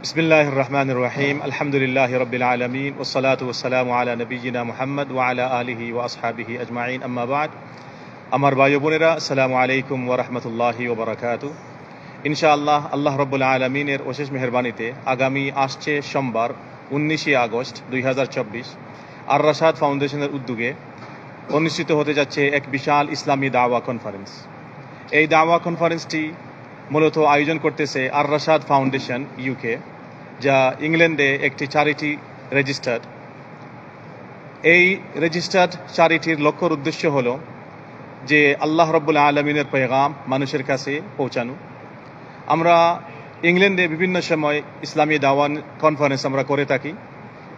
বিসমিল্লাহ রহমান রাহিম আলহামদুলিল্লাহ রবিল আলমিন ওসলাত ওসালাম আলা নবীনা মোহাম্মদ ওয়ালা আলহি ওয়াসহাবিহি আজমাইন আম্মাবাদ আমার বায়ু বোনেরা আসসালামু আলাইকুম ওরহমতুল্লাহি ওবরাকাত ইনশাআল্লাহ আল্লাহ রব্বুল আলমিনের অশেষ মেহরবানিতে আগামী আসছে সোমবার উনিশে আগস্ট দুই হাজার চব্বিশ আর রাশাদ ফাউন্ডেশনের উদ্যোগে অনুষ্ঠিত হতে যাচ্ছে এক বিশাল ইসলামী দাওয়া কনফারেন্স এই দাওয়া কনফারেন্সটি মূলত আয়োজন করতেছে আর রাশাদ ফাউন্ডেশন ইউকে যা ইংল্যান্ডে একটি চ্যারিটি রেজিস্টার্ড এই রেজিস্টার্ড চ্যারিটির লক্ষ্যর উদ্দেশ্য হল যে আল্লাহ রব্বুল আলমিনের পেগাম মানুষের কাছে পৌঁছানো। আমরা ইংল্যান্ডে বিভিন্ন সময় ইসলামী দাওয়ান কনফারেন্স আমরা করে থাকি।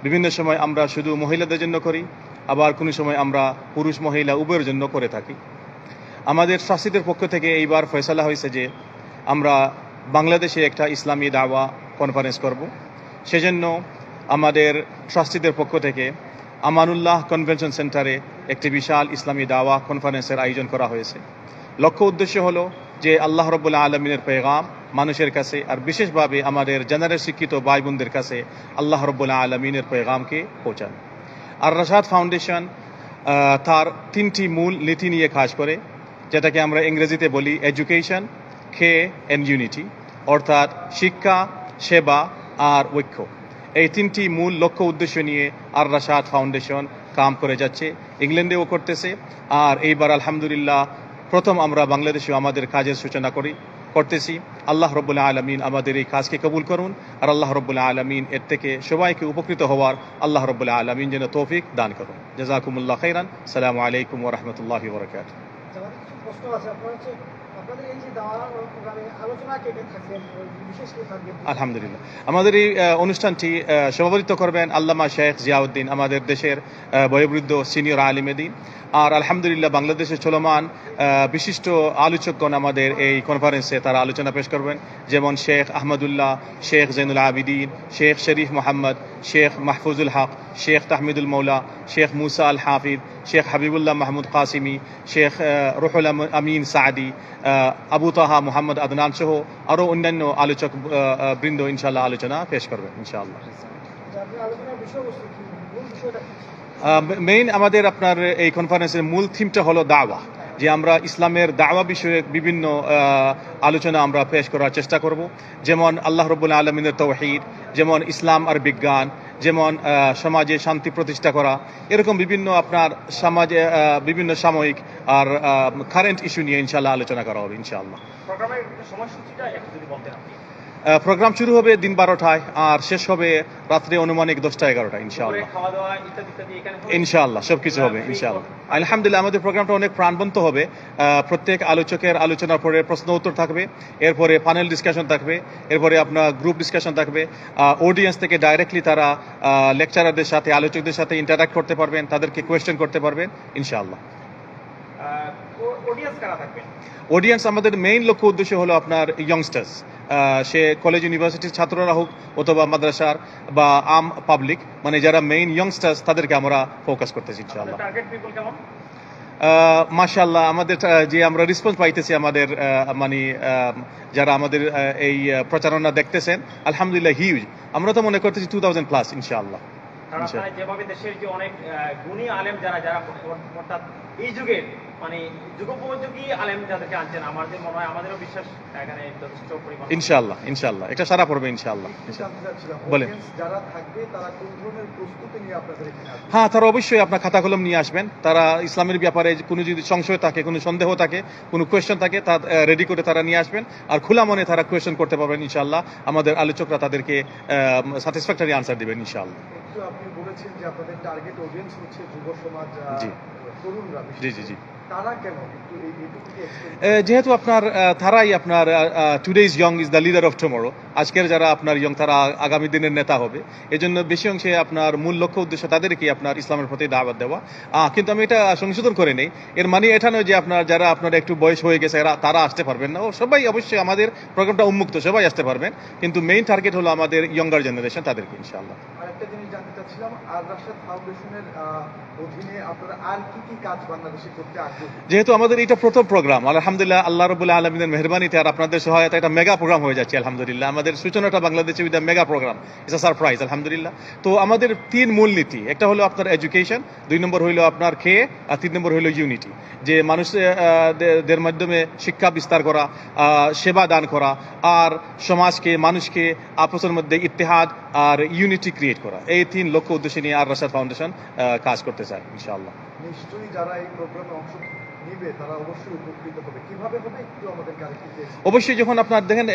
বিভিন্ন সময় আমরা শুধু মহিলাদের জন্য করি, আবার কোনো সময় আমরা পুরুষ মহিলা উভয়ের জন্য করে থাকি। আমাদের শাসিদের পক্ষ থেকে এইবার ফয়সালা হয়েছে যে আমরা বাংলাদেশে একটা ইসলামী দাওয়া কনফারেন্স করব। সেজন্য আমাদের ট্রাস্টিদের পক্ষ থেকে আমানুল্লাহ কনভেনশন সেন্টারে একটি বিশাল ইসলামী দাওয়া কনফারেন্সের আয়োজন করা হয়েছে। লক্ষ্য উদ্দেশ্য হলো যে আল্লাহ রব্বুল্লা আলমিনের পেগাম মানুষের কাছে আর বিশেষভাবে আমাদের জেনারেল শিক্ষিত ভাই বোনদের কাছে আল্লাহ রব্বুল্লা আলমিনের পেগামকে পৌঁছান। আর রাশাদ ফাউন্ডেশন তার তিনটি মূল নীতি নিয়ে কাজ করে, যেটাকে আমরা ইংরেজিতে বলি এডুকেশন খে অ্যান্ড ইউনিটি অর্থাৎ শিক্ষা, সেবা আর ঐক্য। এই তিনটি মূল লক্ষ্য উদ্দেশ্য নিয়ে আর রাশাদ ফাউন্ডেশন কাম করে যাচ্ছে, ইংল্যান্ডেও করতেছে। আর এইবার আলহামদুলিল্লাহ প্রথম আমরা বাংলাদেশেও আমাদের কাজের সূচনা করি, করতেছি। আল্লাহ রব্বুল্লাহ আলমিন আমাদের এই কাজকে কবুল করুন আর আল্লাহ রব্বুল্লাহ আলমিন এর থেকে সবাইকে উপকৃত হওয়ার আল্লাহ রব্বুল্লাহ আলমিন যেন তৌফিক দান করুন। জাজাকুমুল্লাহ খৈরান সালামু আলাইকুম ওরহমতুল্লাহ বরকাত আছে? থাকবেন আলহামদুলিল্লাহ। আমাদের এই অনুষ্ঠানটি সভাপতিত্ব করবেন আল্লামা শেখ জিয়াউদ্দিন, আমাদের দেশের বয়োবৃদ্ধ সিনিয়র আলিমেদিন আর আলহামদুলিল্লাহ বাংলাদেশের চলমান বিশিষ্ট আলোচকগণ আমাদের এই কনফারেন্সে তারা আলোচনা পেশ করবেন। যেমন শেখ আহমদুল্লাহ, শেখ জৈনুল আবিদিন, শেখ শরীফ মোহাম্মদ শেখ মাহফুজুল হক শেখ তাহমিদুল মৌলা শেখ মুসা আল হাফিদ শেখ হাবিবুল্লাহ মাহমুদ কাসিমি শেখ রুহুল আম- আমিন সাদি আবু তাহা মোহাম্মদ আদনান সহ আরও অন্যান্য আলোচক আহ, আহ, বৃন্দ ইনশাল্লাহ আলোচনা পেশ করবেন ইনশাআল্লাহ। মেইন আমাদের আপনার এই কনফারেন্সের মূল থিমটা হলো দাওয়া। যে আমরা ইসলামের দাওয়া বিষয়ে বিভিন্ন আলোচনা আমরা পেশ করার চেষ্টা করব। যেমন আল্লাহ রবুল্লা আলমিনের তৌহিদ, যেমন ইসলাম আর বিজ্ঞান, যেমন সমাজে শান্তি প্রতিষ্ঠা করা। এরকম বিভিন্ন আপনার সমাজে বিভিন্ন সাময়িক আর কারেন্ট ইস্যু নিয়ে ইনশাল্লাহ আলোচনা করা হবে ইনশাআল্লাহ। প্রোগ্রাম শুরু হবে দিন বারোটায় আর শেষ হবে রাত্রে অনুমানিক দশটা এগারোটা ইনশাআল্লাহ। দুপুরে সব এখানে হবে? ইনশাআল্লাহ আলহামদুলিল্লাহ আমাদের প্রোগ্রামটা অনেক প্রাণবন্ত হবে। প্রত্যেক আলোচকের আলোচনার পরে প্রশ্ন উত্তর থাকবে এরপরে প্যানেল ডিসকাশন থাকবে এরপরে আপনার গ্রুপ ডিসকাশন থাকবে। অডিয়েন্স থেকে ডাইরেক্টলি তারা লেকচারারদের সাথে আলোচকদের সাথে ইন্টারাক্ট করতে পারবেন তাদেরকে কোয়েশ্চেন করতে পারবেন ইনশাআল্লাহ। অডিয়েন্স কারা থাকবেন অডিয়েন্স আমাদের মেইন লক্ষ্য উদ্দেশ্য হলো আপনার ইয়ংস্টার্স সে কলেজ ইউনিভার্সিটির ছাত্ররা হোক অথবা মাদ্রাসার বা আম পাবলিক মানে যারা মেইন ইয়ংস্টার্স তাদেরকে আমরা ফোকাস করতেছি ইনশাআল্লাহ। মাশাল্লাহ আমাদের যে আমরা রেসপন্স পাইতেছি আমাদের মানে যারা আমাদের এই প্রচারণা দেখতেছেন আলহামদুলিল্লাহ হিউজ আমরা তো মনে করতেছি টু থাউজেন্ড প্লাস ইনশাআল্লাহ। যেভাবে দেশের যে অনেক গুণী আলেম যারা যারা অর্থাৎ এই যুগের মানে যুগোপযোগী আলেম যাদেরকে আনছেন আমাদের মনে হয় আমাদেরও বিশ্বাস এখানে যথেষ্ট পরিমাণ। ইনশাআল্লাহ ইনশাআল্লাহ। এটা সারা পড়বে ইনশাআল্লাহ। ইনশাআল্লাহ। বলেন। যারা থাকবে তারা কোন ধরনের প্রস্তুতি নিয়ে আপনাদের এখানে হ্যাঁ তারা অবশ্যই আপনার খাতা কলম নিয়ে আসবেন। তারা ইসলামের ব্যাপারে কোনো যদি সংশয় থাকে কোনো সন্দেহ থাকে কোনো কোয়েশ্চেন থাকে তা রেডি করে তারা নিয়ে আসবেন। আর খোলা মনে তারা কোয়েশ্চেন করতে পারবেন ইনশাআল্লাহ। আমাদের আলোচকরা তাদেরকে স্যাটিসফ্যাক্টরি আনসার দেবেন ইনশাআল্লাহ। আপনি বলেছেন যে আপনাদের টার্গেট অডিয়েন্স হচ্ছে যুব সমাজ। তরুণরা জি জি জি। যেহেতু আপনার তারাই আপনার today is young is the leader of tomorrow আজকের যারা আপনার ইয়ং তারা আগামী দিনের নেতা হবে, এজন্য বেশি অংশে আপনার মূল লক্ষ্য, উদ্দেশ্য তাদেরকে আপনার ইসলামের প্রতি দাওয়াত দেওয়া। কিন্তু আমি এটা সংশোধন করে নেই। এর মানে এটা নয় যে আপনার, যারা আপনার একটু বয়স হয়ে গেছে তারা আসতে পারবেন না। ও, সবাই অবশ্যই আমাদের প্রোগ্রামটা উন্মুক্ত, সবাই আসতে পারবেন। কিন্তু মেইন টার্গেট হলো আমাদের ইয়ঙ্গার জেনারেশন তাদেরকে, ইনশাআল্লাহ। যেহেতু আমাদের এটা প্রথম প্রোগ্রাম, আলহামদুলিল্লাহ আল্লাহ রবুল্লাহ আলমিনের মেহরবানিতে আর আপনাদের সহায়তা এটা মেগা প্রোগ্রাম হয়ে যাচ্ছে, আলহামদুলিল্লাহ। আমাদের সূচনাটা বাংলাদেশে with mega program it's a surprise আলহামদুলিল্লাহ। তো আমাদের তিন মূলনীতি একটা হলো আপনার এডুকেশন দুই নম্বর হইল আপনার খেয়ে আর তিন নম্বর হইল ইউনিটি যে মানুষদের মাধ্যমে শিক্ষা বিস্তার করা সেবা দান করা, আর সমাজকে, মানুষকে, আপসের মধ্যে ইতিহাদ আর ইউনিটি ক্রিয়েট করা। এই তিন লক্ষ্য উদ্দেশ্যে নিয়ে আর রাশাদ ফাউন্ডেশন কাজ করতে চায় ইনশাআল্লাহ। নিশ্চয়ই যারা এই প্রোগ্রামে অংশ অবশ্যই যখন আপনার দেখেন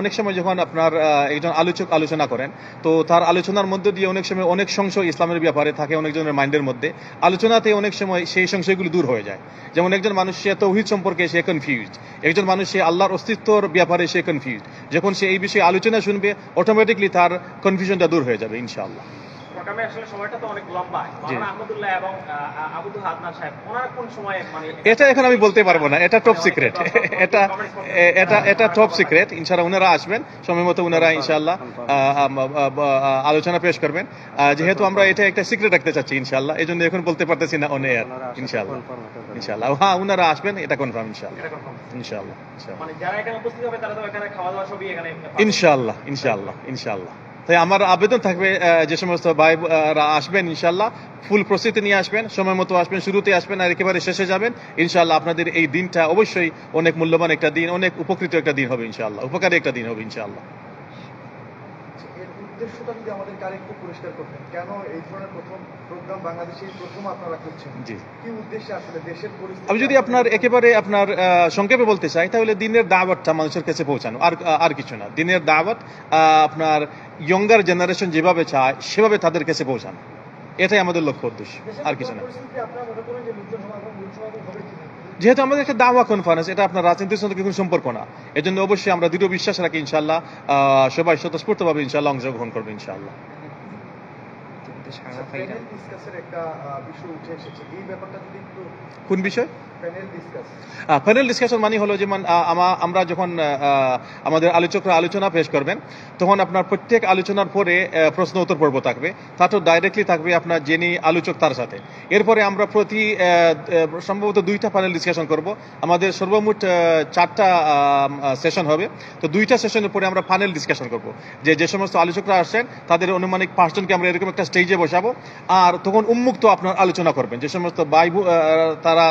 অনেক সময় যখন আপনার একজন আলোচক আলোচনা করেন তো তার আলোচনার মধ্যে দিয়ে অনেক সময় অনেক সংশয় ইসলামের ব্যাপারে থাকে অনেকজনের মাইন্ডের মধ্যে। আলোচনাতে অনেক সময় সেই সংশয়গুলো দূর হয়ে যায়। যেমন একজন মানুষ সে তৌহিদ সম্পর্কে সে কনফিউজড একজন মানুষ সে আল্লাহর অস্তিত্বর ব্যাপারে সে কনফিউজড যখন সে এই বিষয়ে আলোচনা শুনবে অটোমেটিকলি তার কনফিউশনটা দূর হয়ে যাবে ইনশাআল্লাহ। প্রোগ্রামে আসলে সময়টা তো অনেক লম্বা। আহমদুল্লাহ এবং আহ, হাদনান সাহেব ওনারা কোন সময়ে মানে এটা এখন আমি বলতে পারব না। এটা টপ সিক্রেট এটা এটা এটা টপ সিক্রেট ইনশাআল্লাহ ওনারা আসবেন। সময় মতো ওনারা ইনশাআল্লাহ আলোচনা পেশ করবেন। যেহেতু আমরা এটা একটা সিক্রেট রাখতে চাচ্ছি ইনশাআল্লাহ এই জন্য এখন বলতে পারতেছি না অন এয়ার ইনশাআল্লাহ। ইনশাআল্লাহ। হ্যাঁ ওনারা আসবেন এটা কনফার্ম ইনশাআল্লাহ। confirm। ইনশাআল্লাহ ইনশাআল্লাহ। মানে। ইনশাআল্লাহ ইনশাআল্লাহ ইনশাআল্লাহ। তাই আমার আবেদন থাকবে যে সমস্ত ভাই আসবেন ইনশাল্লাহ ফুল প্রস্তুতি নিয়ে আসবেন, সময় মতো আসবেন, শুরুতে আসবেন, আর একেবারে শেষে যাবেন ইনশাল্লাহ আপনাদের এই দিনটা অবশ্যই অনেক মূল্যবান একটা দিন, অনেক উপকৃত একটা দিন হবে ইনশাল্লাহ উপকারী একটা দিন হবে, ইনশাআল্লাহ। এর উদ্দেশ্যটা যদি আমাদেরকে আরেকটু পরিষ্কার করতেন কেন এই ধরনের প্রথম প্রোগ্রাম বাংলাদেশে প্রথম আপনারা করছেন? জি। কি উদ্দেশ্যে আসলে দেশের পরিস্থিতি আমি যদি আপনার একেবারে আপনার সংক্ষেপে বলতে চাই তাহলে দিনের দাওয়াতটা মানুষের কাছে পৌঁছানো আর আর কিছু না। দিনের দাওয়াত আপনার ইয়ঙ্গার জেনারেশন যেভাবে চায় সেভাবে তাদের কাছে পৌঁছানো। এটাই আমাদের লক্ষ্য উদ্দেশ্য আর কিছু না। যেহেতু আমাদের একটা দাওয়া কনফারেন্স এটা আপনার রাজনীতির সঙ্গে কোনো সম্পর্ক না। এজন্য অবশ্যই আমরা দৃঢ় বিশ্বাস রাখি, ইনশাল্লাহ সবাই স্বতঃস্ফূর্তভাবে ইনশাল্লাহ অংশগ্রহণ করবে, ইনশাল্লাহ। ডিসকাসের একটা বিষয় উঠে এসেছে। এই ব্যাপারটা যদি একটু কোন বিষয়? প্যানেল ডিসকাশন মানে হলো যেমন আমরা যখন আমাদের আলোচকরা আলোচনা পেশ করবেন তখন আপনার প্রত্যেক আলোচনার পরে প্রশ্ন উত্তর পর্ব থাকবে। তা তো ডাইরেক্টলি থাকবে আপনার যিনি আলোচক তার সাথে। এরপরে আমরা প্রতি সম্ভবত দুইটা প্যানেল ডিসকাশন করব। আমাদের সর্বমোট চারটা সেশন হবে। তো দুইটা সেশনের পরে আমরা প্যানেল ডিসকাশন করব। যে যে সমস্ত আলোচকরা আসছেন তাদের অনুমানিক পাঁচজনকে আমরা এরকম একটা স্টেজে বসাবো। আর তখন উন্মুক্ত আপনার আলোচনা করবেন। যে সমস্ত আহ, তারা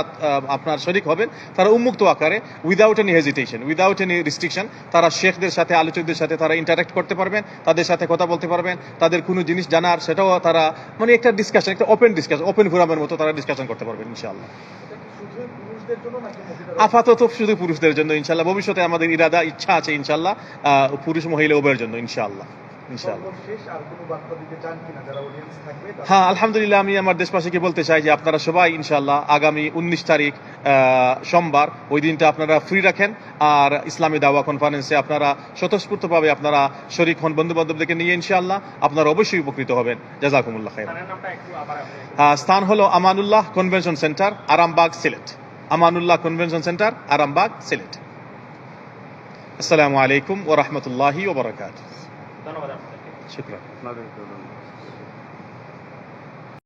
আপনার শরিক হবেন তারা উন্মুক্ত আকারে without any hesitation without any restriction তারা শেখদের সাথে আলোচকদের সাথে তারা ইন্টারাক্ট করতে পারবেন তাদের সাথে কথা বলতে পারবেন তাদের কোনো জিনিস জানার সেটাও তারা মানে একটা ডিসকাশন একটা ওপেন ডিসকাশন ওপেন ফোরামের মতো তারা ডিসকাশন করতে পারবেন ইনশাআল্লাহ। আপাতত শুধু পুরুষদের জন্য ইনশাআল্লাহ। ভবিষ্যতে আমাদের ইরাদা ইচ্ছা আছে ইনশাল্লাহ পুরুষ মহিলা উভয়ের জন্য ইনশাআল্লাহ। হ্যাঁ আলহামদুলিল্লাহ আমি আমার দেশবাসীকে বলতে চাই যে আপনারা সবাই ইনশাল্লাহ আগামী উনিশ তারিখ সোমবার ওই দিনটা আপনারা ফ্রি রাখেন আর ইসলামী দাওয়া কনফারেন্সে আপনারা স্বতঃস্ফূর্তভাবে আপনারা শরিক হন বন্ধু বান্ধবদেরকে নিয়ে ইনশাআল্লাহ আপনারা অবশ্যই উপকৃত হবেন। জাজাকুমুল্লাহ আহ, স্থান হলো Amanullah convention centre Arambagh Sylhet. Amanullah convention centre Arambagh Sylhet. আসসালামু আলাইকুম ওরহমতুল্লাহি ওবরাকাত ধন্যবাদ। शुक्रिया